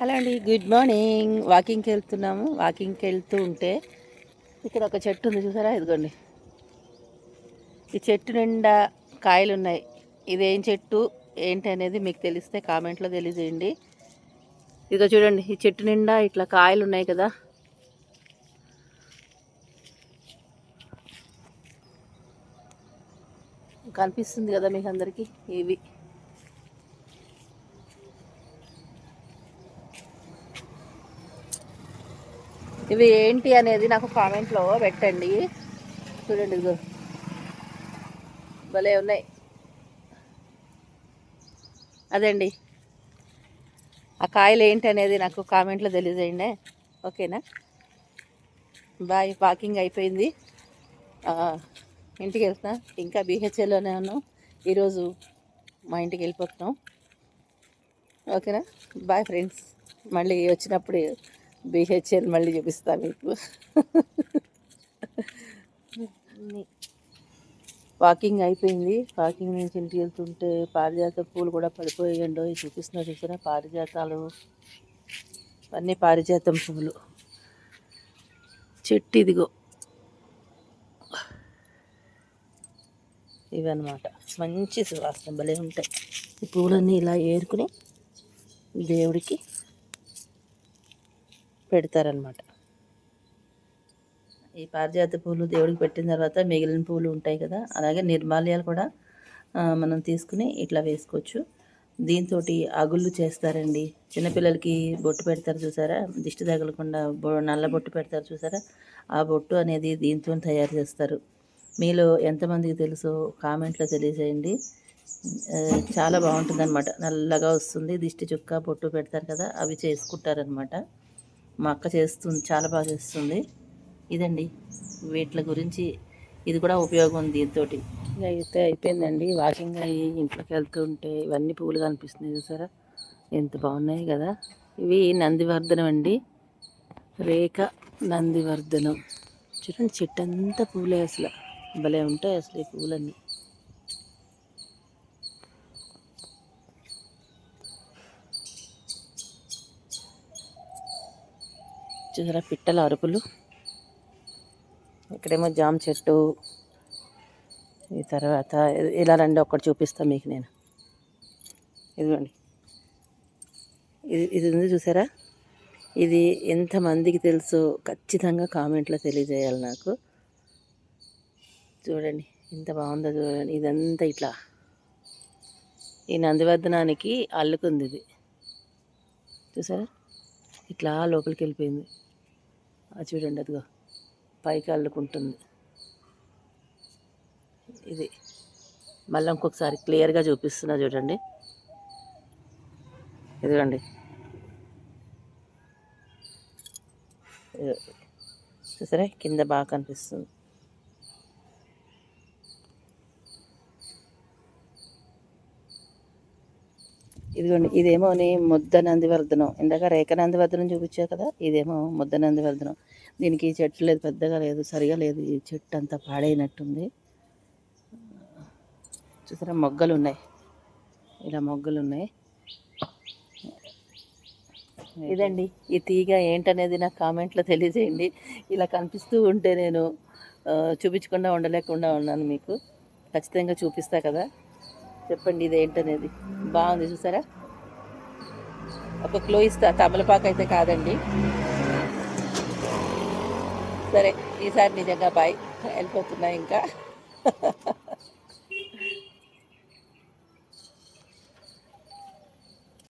Hello అండి good morning. వాకింగ్కి వెళ్తున్నాము వాకింగ్కి వెళ్తూ ఉంటే ఇక్కడ ఒక చెట్టు ఉంది చూసారా? ఇదిగోండి. ఈ చెట్టు నిండా కాయలు ఉన్నాయి ఇదేం చెట్టు? ఏంటి అనేది మీకు తెలిస్తే కామెంట్లో తెలియజేయండి. ఇదిగో చూడండి ఈ చెట్టు నిండా ఇట్లా కాయలు ఉన్నాయి కదా. కనిపిస్తుంది కదా మీకు అందరికీ? ఇవి. ఇవి ఏంటి అనేది నాకు కామెంట్లో పెట్టండి. చూడండి ఇదిగో. భలే ఉన్నాయి. అదండి. ఆ కాయలు ఏంటి అనేది నాకు కామెంట్లో తెలియజేయండి. ఓకేనా? బాయ్ వాకింగ్ అయిపోయింది. ఇంటికి వెళ్తున్నా. ఇంకా బీహెచ్ఎల్లోనే ఉన్నాం. ఈరోజు మా ఇంటికి వెళ్ళిపోతున్నాం. ఓకేనా? Bye friends. మళ్ళీ వచ్చినప్పుడు బిహెచ్ఎల్ మళ్ళీ చూపిస్తా మీకు. వాకింగ్ అయిపోయింది. వాకింగ్ నుంచి ఇంటికి వెళ్తుంటే పారిజాత పూలు కూడా పడిపోయాయండో ఇవి చూపిస్తున్నా చూసారా? పారిజాతాలు అన్నీ పారిజాతం పూలు. చెట్టు ఇదిగో. ఇవన్నమాట. మంచి సువాసన భలే ఉంటాయి. ఈ పూలన్నీ ఇలా ఏరుకుని దేవుడికి పెడతారనమాట ఈ పారిజాత పూలు దేవుడికి పెట్టిన తర్వాత మిగిలిన పూలు ఉంటాయి కదా అలాగే నిర్మాల్యాలు కూడా మనం తీసుకుని ఇట్లా వేసుకోవచ్చు. దీంతో అగుళ్ళు చేస్తారండి. చిన్నపిల్లలకి బొట్టు పెడతారు చూసారా? దిష్టి తగలకుండా బొ నల్ల బొట్టు పెడతారు చూసారా? ఆ బొట్టు అనేది దీంతో తయారు చేస్తారు. మీలో ఎంతమందికి తెలుసో కామెంట్లో తెలియజేయండి. చాలా బాగుంటుంది అనమాట నల్లగా వస్తుంది. దిష్టి చుక్క బొట్టు పెడతారు కదా అవి చేసుకుంటారనమాట మా అక్క చేస్తుంది చాలా బాగా చేస్తుంది. ఇదండి వీటి గురించి. ఇది కూడా ఉపయోగం ఉంది దీంతో అయితే అయిపోయిందండి. వాకింగ్ అయ్యి ఇంట్లోకి వెళ్తూ ఉంటే ఇవన్నీ పువ్వులు కనిపిస్తున్నాయి చూసారా? ఎంత బాగున్నాయి కదా. ఇవి నందివర్ధనం అండి. రేఖ నందివర్ధనం. చూడండి చెట్టు అంతా పూలే అసలు. భలే ఉంటాయి అసలు ఈ పూలన్నీ. చూసారా పిట్టల అరుపులు? ఇక్కడేమో జామ చెట్టు. ఈ తర్వాత ఇలా రండి ఒక్కటి చూపిస్తాను మీకు నేను. ఇదిగోండి. ఇది ఇది ఉంది చూసారా? ఇది ఎంతమందికి తెలుసు? ఖచ్చితంగా కామెంట్లో తెలియజేయాలి నాకు. చూడండి ఎంత బాగుందో చూడండి. ఇదంతా ఇట్లా. ఈ నందివర్ధనానికి అల్లుకుంది ఇది. చూసారా? ఇట్లా లోపలికి వెళ్ళిపోయింది. అది చూడండి అదిగో. పైకి అల్లుకుంటుంది. ఇది. మళ్ళీ ఇంకొకసారి క్లియర్గా చూపిస్తున్నా చూడండి. ఇదిగోండి. చూసారా? కింద బాగా కనిపిస్తుంది. ఇదిగోండి ఇదేమో నీ ముద్ద నందివర్ధనం ఇందాక రేఖ నందివర్ధనం చూపించా కదా ఇదేమో ముద్ద నందివర్ధనం దీనికి ఈ చెట్టు లేదు పెద్దగా లేదు సరిగా లేదు. ఈ చెట్టు అంతా పాడైనట్టుంది. చూసారా మొగ్గలు ఉన్నాయి. ఇలా మొగ్గలు ఉన్నాయి. ఇదండి ఈ తీగ ఏంటనేది నాకు కామెంట్లో తెలియజేయండి. ఇలా కనిపిస్తూ ఉంటే నేను చూపించకుండా ఉండలేకుండా ఉన్నాను మీకు. ఖచ్చితంగా చూపిస్తా కదా. చెప్పండి ఇది ఏంటనేది. బాగుంది చూసారా? ఒక క్లో ఇస్తా తమలపాకు అయితే కాదండి. సరే ఈసారి నిజంగా బాయ్. వెళ్ళిపోతున్నా ఇంకా.